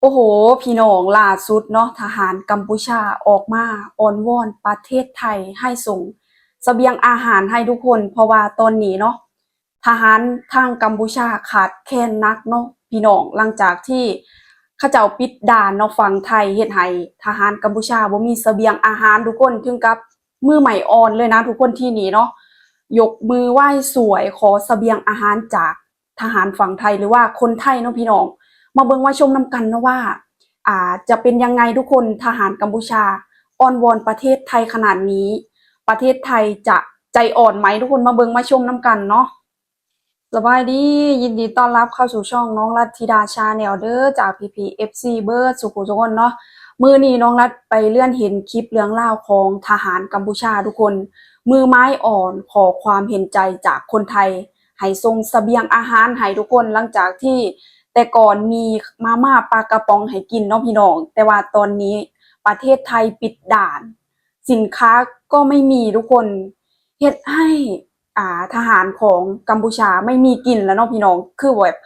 โอ้โห พี่น้องล่าสุดเนาะทหารกัมพูชาออกมาอ้อนวอนประเทศไทยให้ส่งเสบียงอาหารให้ทุกคน เพราะว่าตอนนี้เนาะทหารทางกัมพูชาขาดแคลนนักเนาะพี่น้องหลังจากที่เขาเจ้าปิดด่านเนาะฝั่งไทยเฮ็ดให้ทหารกัมพูชาบ่มีเสบียงอาหารทุกคนถึงกับมือใหม่อ่อนเลยนะทุกคนที่นี่เนาะยกมือไหว้สวยขอเสบียงอาหารจากทหารฝั่งไทยหรือว่าคนไทยเนาะพี่น้อง มาเบิ่งมาชมนำกันนะว่าอ่าจะเป็นยังไงทุกคนทหารกัมพูชาอ้อนวอนประเทศไทยขนาดนี้ ประเทศไทยจะใจอ่อนไหมทุกคนมาเบิ่งมาชมนำกันเนาะสบายดียินดีต้อนรับเข้าสู่ช่องน้องรัตธิดาชาแนลเด้อจาก PPFC เบิร์ดสุขุทุกคนเนาะมือนี้น้องรัฐไปเลื่อนเห็นคลิปเรื่องเล่าของทหารกัมพูชาทุกคน มือไม้อ่อนขอความเห็นใจจากคนไทยให้ส่งเสบียงอาหารให้ทุกคนหลังจากที่ แต่ก่อนมีมาม่าปลากระป๋องให้กินเนาะพี่น้อง แต่ว่าตอนนี้ประเทศไทยปิดด่าน สินค้าก็ไม่มีทุกคนเฮ็ดให้อ่าทหารของกัมพูชาไม่มีกินแล้วเนาะพี่น้อง คือแบบ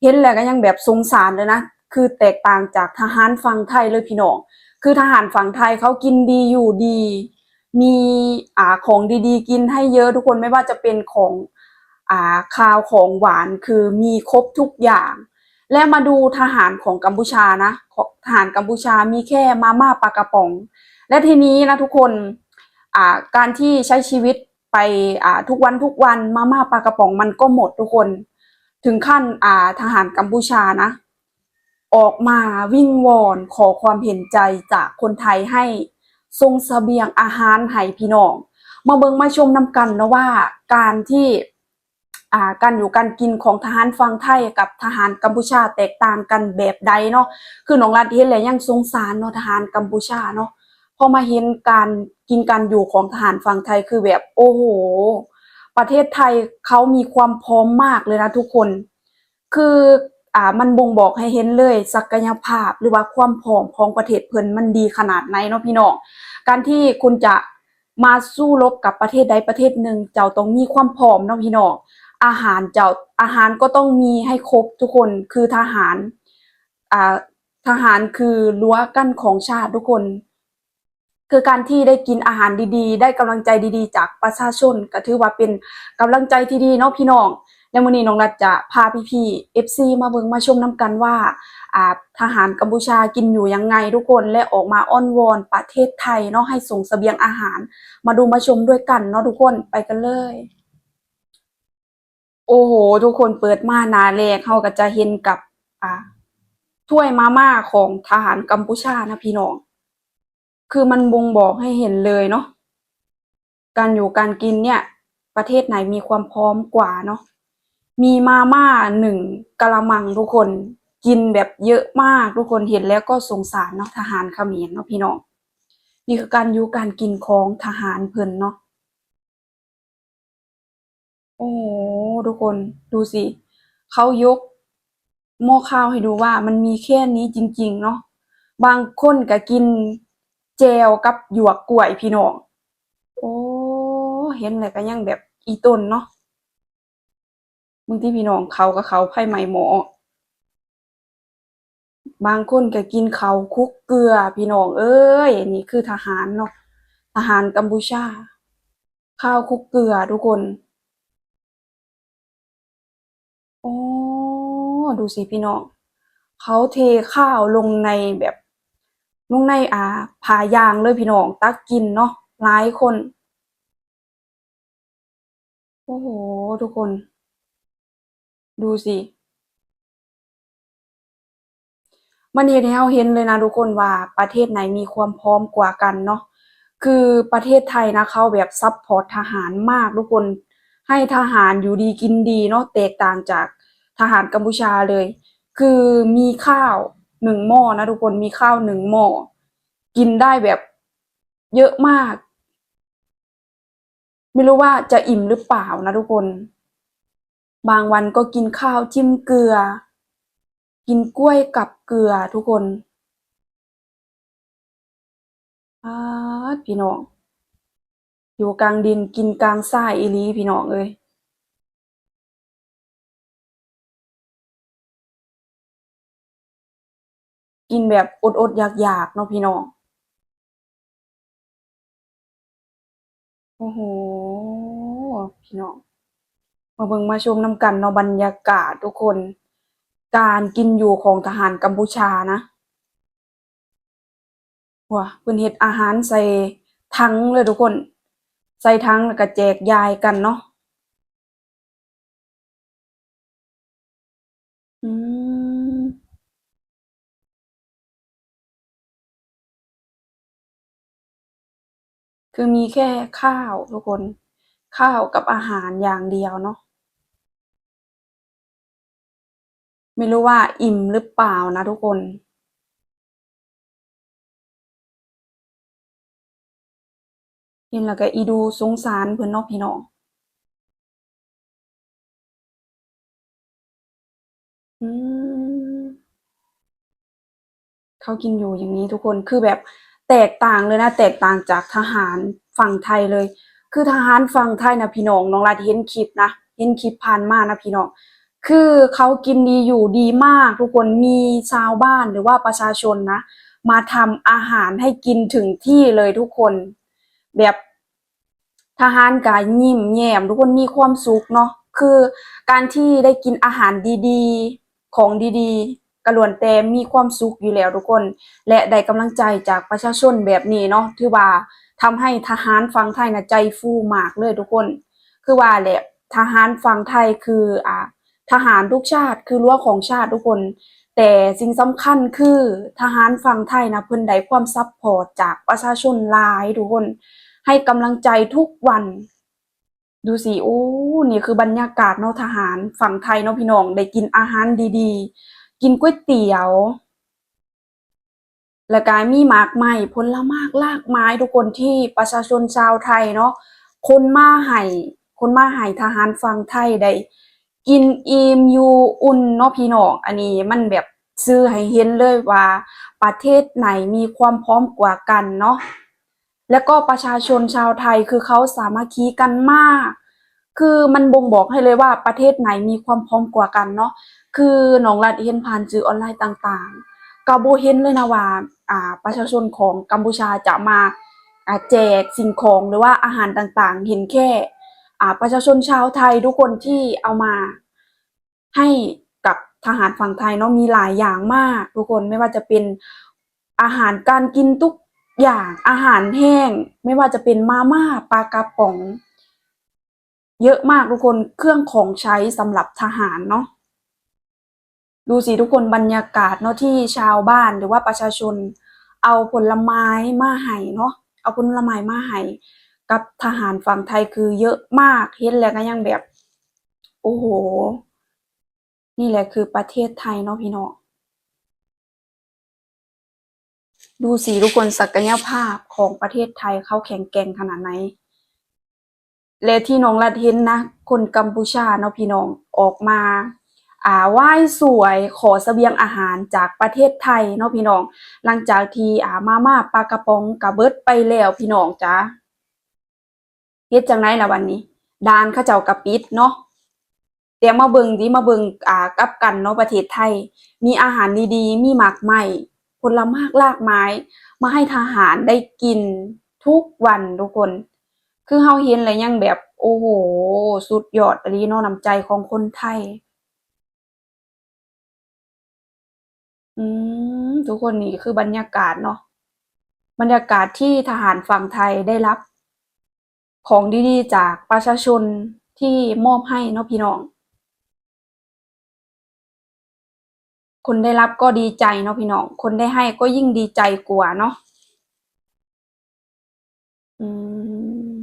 เห็นแล้วก็ยังแบบสงสารเลยนะ คือแตกต่างจากทหารฝั่งไทยเลยพี่น้อง คือทหารฝั่งไทยเขากินดีอยู่ดี มีอ่าของดีๆ กินให้เยอะทุกคนไม่ว่าจะเป็นของอ่าคาวของหวานคือมีครบทุกอย่าง และมาดูทหารของกัมพูชานะทหารกัมพูชามีแค่มาม่าปลากระป๋อง และทีนี้นะทุกคนการที่ใช้ชีวิตไปทุกวันทุกวันมาม่าปลากระป๋องมันก็หมดทุกคน ถึงขั้นทหารกัมพูชานะ ออกมาวิ่งวอนขอความเห็นใจจากคนไทยให้ส่งเสบียงอาหารให้พี่น้อง มาเบิงมาชมนำกันนะว่าการที่ การอยู่การกินของทหารฝั่งไทยกับทหารกัมพูชาแตกต่างกันแบบใดเนาะคือน้องรัฐเห็นแล้วยังสงสารเนาะทหารกัมพูชาเนาะพอมาเห็นการกินการอยู่ของทหารฝั่งไทยคือแบบโอ้โห ประเทศไทยเขามีความพร้อมมากเลยนะทุกคน คืออ่ามันบ่งบอกให้เห็นเลย ศักยภาพหรือว่าความพร้อมของประเทศเพิ่นมันดีขนาดไหนเนาะพี่น้องการที่คุณจะมาสู้รบกับประเทศใดประเทศหนึ่งเจ้าต้องมีความพร้อมเนาะพี่น้อง อาหารเจ้าอาหารก็ต้องมีให้ครบทุกคนคือทหารอ่าทหารคือรั้วกั้นของชาติทุกคน คือการที่ได้กินอาหารดีๆ ได้กำลังใจดีๆ จากประชาชนก็ถือว่าเป็นกำลังใจที่ดีเนาะพี่น้องและมื้อนี้น้องรัฐจะพาพี่ๆ FC มาเบิงมาชมนํกันว่าอ่าทหารกัมพูชากินอยู่ยังไงทุกคนและออกมาอ้อนวอนประเทศไทยเนาะให้ส่งเสบียงอาหาร มาดูมาชมด้วยกันเนาะทุกคนไปกันเลย โอ้โห ทุกคนเปิดมาหน้าแรกเขาก็จะเห็นกับอ่าถ้วยมาม่าของทหารกัมพูชานะพี่น้อง คือมันบ่งบอกให้เห็นเลยเนาะการอยู่การกินเนี่ย ประเทศไหนมีความพร้อมกว่าเนาะมีมาม่าหนึ่งกะละมังทุกคนกินแบบเยอะมากทุกคนเห็นแล้วก็สงสารเนาะทหารเขมรเนาะพี่น้องนี่คือการอยู่การกินของทหารเพิ่นเนาะโอ้ ทุกคนดูสิเขายกหม้อข้าวให้ดูว่ามันมีแค่นี้จริง ๆ เนาะบางคนก็กินแจวกับหยวกกล้วยพี่น้องโอ้เห็นแล้วก็ยังแบบอีต้นเนาะบางที่พี่น้องเขาก็เขาไผ่ไหมหมอบางคนก็กินเขาวคุกเกลือพี่น้อง เอ้ยนี่คือทหารเนาะทหารกัมพูชา ข้าวคุกเกลือทุกคน โอ้ดูสิพี่น้อง เขาเทข้าวลงในแบบ ลงในอ่าผายางเลยพี่น้อง ตักกินเนาะหลายคน โอ้โห ทุกคน ดูสิ มันเฮ็ดให้เราเห็นเลยนะทุกคนว่าประเทศไหนมีความพร้อมกว่ากันเนาะคือประเทศไทยนะเขาแบบซัปพอร์ตทหารมากทุกคน ให้ทหารอยู่ดีกินดีเนาะแตกต่างจากทหารกัมพูชาเลย คือมีข้าวหนึ่งหม้อนะทุกคนมีข้าวหนึ่งหม้อกินได้แบบเยอะมาก ไม่รู้ว่าจะอิ่มหรือเปล่านะทุกคน บางวันก็กินข้าวจิ้มเกลือ กินกล้วยกับเกลือทุกคนอาพี่น้อง อยู่กลางดินกินกลางทรายอีหลีพี่น้องเอ้ยกินแบบอดๆอยากๆเนาะพี่น้อง โอ้โห พี่น้อง มาเบิ่งมาชมน้ำกันเนาะบรรยากาศทุกคน การกินอยู่ของทหารกัมพูชานะว้าเพิ่นเฮ็ดอาหารใส่ถังเลยทุกคน ใส่ถังแล้วก็แจกยายกันเนาะอืมคือมีแค่ข้าวทุกคน ข้าวกับอาหารอย่างเดียวเนาะไม่รู้ว่าอิ่มหรือเปล่านะทุกคน เห็นแล้วก็อีดูสงสารเพิ่นเนาะพี่น้องอืมเขากินอยู่อย่างนี้ทุกคนคือแบบแตกต่างเลยนะ แตกต่างจากทหารฝั่งไทยเลย คือทหารฝั่งไทยนะพี่น้องน้องรัดเห็นคลิปนะเห็นคลิปผ่านมานะพี่น้องคือเขากินดีอยู่ดีมาก ทุกคนมีชาวบ้านหรือว่าประชาชนนะ มาทำอาหารให้กินถึงที่เลยทุกคน แบบทหารก็ยิ้มแย้มทุกคนมีความสุขเนาะคือการที่ได้กินอาหารดีๆ ของดีๆก็ล้วนแต่มีความสุขอยู่แล้วทุกคน และได้กำลังใจจากประชาชนแบบนี้เนาะถือว่าทำให้ทหารฝั่งไทยนะใจฟูมากเลยทุกคน คือว่าแหละทหารฝั่งไทยคืออ่าทหารทุกชาติคือรั้วของชาติทุกคน แต่สิ่งสำคัญคือทหารฝั่งไทยนะเพิ่นได้ความซัพพอร์ตจากประชาชนหลายทุกคน ให้กำลังใจทุกวัน ดูสิโอ้นี่คือบรรยากาศเนาะทหารฝั่งไทยเนาะพี่น้องได้กินอาหารดีๆ กินก๋วยเตี๋ยว แล้วก็มีหมากไม้ผลไม้ลากไม้ทุกคนที่ประชาชนชาวไทยเนาะคนมาให้คนมาให้ทหารฝั่งไทยได้ กินอิ่มอยู่อุ่นเนาะพี่น้อง อันนี้มันแบบซื่อให้เห็นเลยว่า ประเทศไหนมีความพร้อมกว่ากันเนาะแล้วก็ประชาชนชาวไทยคือเขาสามัคคีกันมาก คือมันบ่งบอกให้เลยว่าประเทศไหนมีความพร้อมกว่ากันเนาะคือหนองรัดเห็นผ่านสื่อออนไลน์ต่างๆก็บ่เห็นเลยนะว่าอ่าประชาชนของกัมพูชาจะมาแจกสิ่งของหรือว่าอาหารต่างๆ เห็นแค่ ประชาชนชาวไทยทุกคนที่เอามาให้กับทหารฝั่งไทยเนาะมีหลายอย่างมาก ทุกคนไม่ว่าจะเป็นอาหารการกินทุกอย่างอาหารแห้ง ไม่ว่าจะเป็นมาม่าปลากระป๋อง เยอะมากทุกคนเครื่องของใช้สำหรับทหารเนาะดูสิทุกคนบรรยากาศเนาะที่ชาวบ้านหรือว่าประชาชน เอาผลไม้มาให้เนาะเอาผลไม้มาให้ กับทหารฝั่งไทยคือเยอะมากเห็นแล้วก็ยังแบบ โอ้โห นี่แหละคือประเทศไทยเนาะพี่น้องดูสิทุกคนศักยภาพของประเทศไทยเขาแข็งแกร่งขนาดไหน และที่น้องรัดเห็นนะ คนกัมพูชาเนาะพี่น้องออกมา อ่าไหว้สวยขอเสบียงอาหารจากประเทศไทยเนาะพี่น้อง หลังจากที่อ่ามาม่าปลากระป๋องกะเบิดไปแล้วพี่น้องจ้า เฮ็ดจังไดล่ะวันนี้ดานเขาเจ้ากะปิดเนาะเดี๋ยวมาเบิงดิมาเบิงอ่ากับกันเนาะประเทศไทย มีอาหารดีๆ มีหมากไม้ผลไม้ลากไม้ มาให้ทหารได้กินทุกวันทุกคน คือเฮาเห็นแล้วยังแบบโอ้โห สุดยอดอีหลีเนาะน้ำใจของคนไทย อืมทุกคนนี่คือบรรยากาศเนาะบรรยากาศที่ทหารฝั่งไทยได้รับ ของดีๆ จากประชาชนที่มอบให้เนาะพี่น้อง คนได้รับก็ดีใจเนาะพี่น้อง คนได้ให้ก็ยิ่งดีใจกว่าเนาะอืม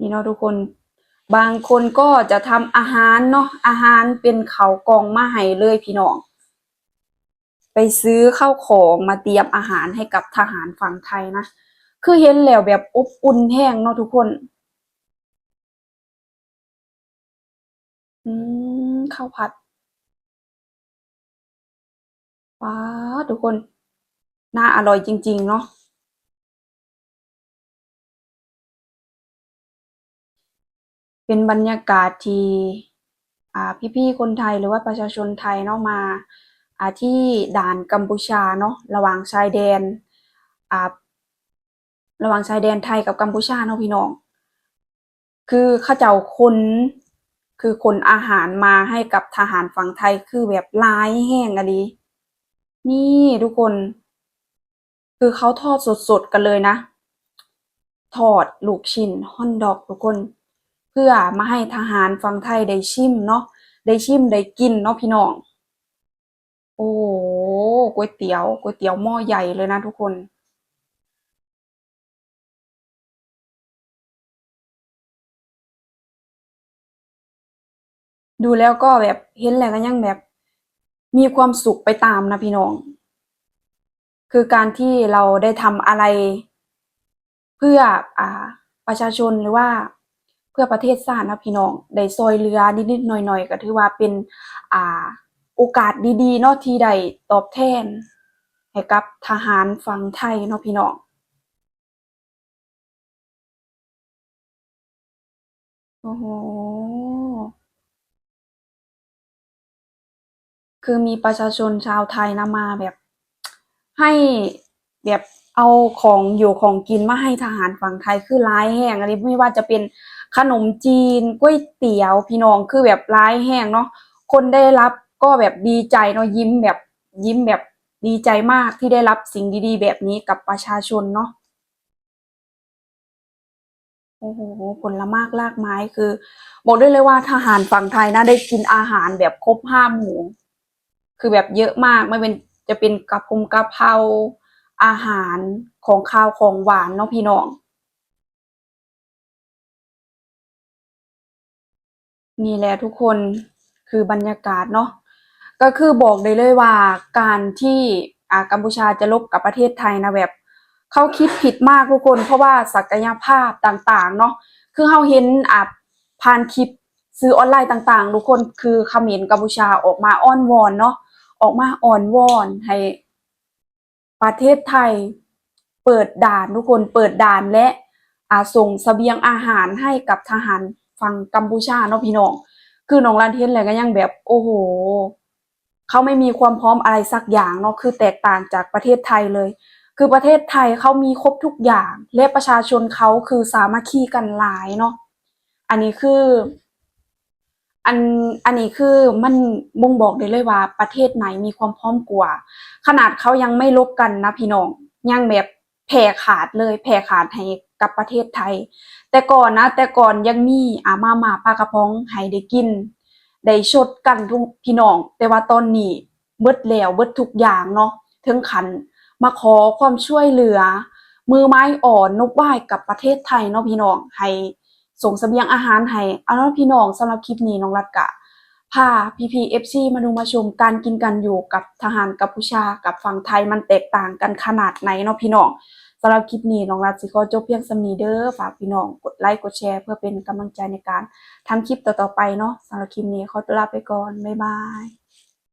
นี่เนาะทุกคน บางคนก็จะทำอาหารเนาะอาหารเป็นเขากองมาให้เลยพี่น้อง ไปซื้อข้าวของมาเตรียมอาหารให้กับทหารฝั่งไทยนะ คือเห็นแล้วแบบอบอุ่นแห้งเนาะทุกคน อืมข้าวผัดป๊าทุกคน น่าอร่อยจริง ๆ เนาะเป็นบรรยากาศที่อ่าพี่ๆคนไทยหรือว่าประชาชนไทยเนาะมา ที่ด่านกัมพูชาเนาะระหว่างชายแดนระหว่างชายแดนไทยกับกัมพูชาเนาะพี่น้อง คือเขาเจ้าคนคือคนอาหารมาให้กับทหารฝั่งไทยคือแบบลายแห้งอะดีนี่ทุกคน คือเขาทอดสดๆกันเลยนะ ทอดลูกชิ้นฮอนดอกทุกคน เพื่อมาให้ทหารฝั่งไทยได้ชิมเนาะได้ชิมได้กินเนาะพี่น้อง โอ้โหก๋วยเตี๋ยวก๋วยเตี๋ยวหม้อใหญ่เลยนะทุกคน ดูแล้วก็แบบเห็นแล้วก็ยังแบบมีความสุขไปตามนะพี่น้อง คือการที่เราได้ทำอะไร เพื่ออ่าประชาชนหรือว่าเพื่อประเทศชาตินะพี่น้องได้ซอยเรือนิดๆหน่อยๆก็ถือว่าเป็นอ่า โอกาสดีๆเนาะที่ได้ตอบแทน ให้กับทหารฝั่งไทยเนาะพี่น้องโอ้โหคือมีประชาชนชาวไทยนะมาแบบ ให้แบบเอาของอยู่ของกินมาให้ทหารฝั่งไทยคือร้ายแห้งอันนี้ไม่ว่าจะเป็นขนมจีนก๋วยเตี๋ยวพี่น้องคือแบบร้ายแห้งเนาะคนได้รับ ก็แบบดีใจเนาะยิ้มแบบยิ้มแบบดีใจมากที่ได้รับสิ่งดีๆ แบบนี้กับประชาชนเนาะโอ้โหผลไม้รากไม้คือ บอกได้เลยว่าทหารฝั่งไทยนะได้กินอาหารแบบครบห้าหมู่คือแบบเยอะมากไม่เป็นจะเป็นกระพงกระเพราอาหารของข้าวของหวานเนาะพี่น้องนี่แหละทุกคนคือบรรยากาศเนาะ ก็คือบอกได้เลยว่าการที่อ่ากัมพูชาจะลบกับประเทศไทยนะแบบเขาคิดผิดมากทุกคน เพราะว่าศักยภาพต่างๆเนาะคือเขาเห็นอ่าผ่านคลิปซื้อออนไลน์ต่างๆทุกคนคือเขมรกัมพูชาออกมาอ้อนวอนเนาะออกมาอ่อนวอนให้ประเทศไทยเปิดด่านทุกคนเปิดด่านและอ่าส่งเสบียงอาหารให้กับทหารฝั่งกัมพูชาเนาะพี่น้อง คือน้องลานเทนแหละก็ยังแบบโอ้โห เขาไม่มีความพร้อมอะไรสักอย่างเนาะคือแตกต่างจากประเทศไทยเลย คือประเทศไทยเขามีครบทุกอย่าง และประชาชนเขาคือสามัคคีกันหลายเนาะอันนี้คืออันอันนี้คือมันบ่งบอกได้เลยว่า ประเทศไหนมีความพร้อมกว่า ขนาดเขายังไม่ลบกันนะพี่น้องยังแบบแผ่ขาดเลยแผ่ขาดให้กับประเทศไทย แต่ก่อนนะ แต่ก่อนยังมีอามามาปลากระป๋องให้ได้กิน ได้ชดกันทุกพี่น้อง แต่ว่าตอนนี้เบิดแล้วเบิดทุกอย่างเนาะถึงขันมาขอความช่วยเหลือ มือไม้อ่อนนกไหว้กับประเทศไทยเนาะพี่น้องให้ส่งเสบียงอาหารให้เอาเนาะพี่น้องสำหรับคลิปนี้น้องรัดกะพาพีพีเอฟซีมาดูมาชมการกินกันอยู่กับทหารกัมพูชากับฝั่งไทยมันแตกต่างกันขนาดไหนเนาะพี่น้อง สำหรับคลิปนี้น้องรัฐสิขอจบเพียงสำนีเด้อฝากพี่น้องกดไลค์กดแชร์ เพื่อเป็นกำลังใจในการทำคลิปต่อๆไปเนาะสำหรับคลิปนี้ขอตัวลาไปก่อน บ๊ายบาย